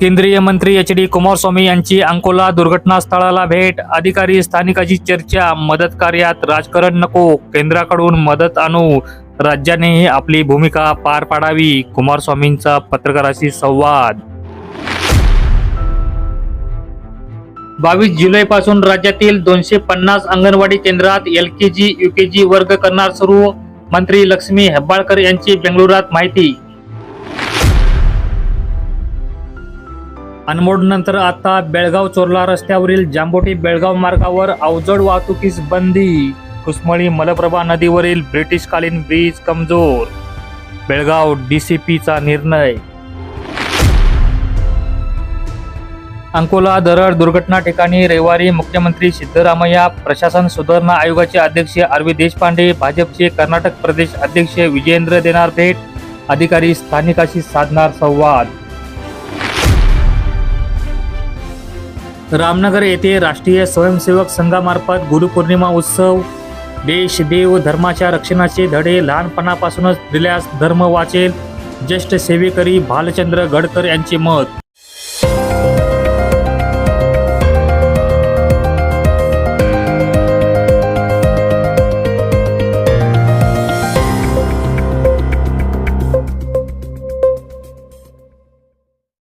केंद्रीय मंत्री H D Kumaraswamy यांची अंकोला दुर्घटनास्थळाला भेट. अधिकारी स्थानिकाची चर्चा मदत कार्यात राजकारण नको केंद्राकडून मदत आणू. राज्यानेही आपली भूमिका पार पाडावी कुमारस्वामींचा पत्रकाराशी संवाद. बावीस जुलैपासून राज्यातील दोनशे पन्नास अंगणवाडी केंद्रात एल के जी यू के जी वर्ग करणार सुरू. मंत्री लक्ष्मी हेब्बाळकर यांची बेंगळुरात माहिती. अनमोडनंतर आता बेळगाव चोरला रस्त्यावरील जांबोटी बेळगाव मार्गावर अवजड वाहतुकीस बंदी. कुसमळी मलप्रभा नदीवरील ब्रिटिशकालीन ब्रिज कमजोर. बेळगाव डीसीपीचा निर्णय. अंकोला दरड दुर्घटना ठिकाणी रविवारी मुख्यमंत्री सिद्धरामय्या प्रशासन सुधारणा आयोगाचे अध्यक्ष अरविंद देशपांडे भाजपचे कर्नाटक प्रदेश अध्यक्ष विजेंद्र देणार भेट अधिकारी स्थानिकाशी साधणार संवाद. रामनगर येथे राष्ट्रीय स्वयंसेवक संघामार्फत गुरुपौर्णिमा उत्सव देश देव धर्माच्या रक्षणाचे धडे लहानपणापासूनच दिल्यास धर्म वाचेल. ज्येष्ठ सेवेकरी भालचंद्र गडकर यांचे मत.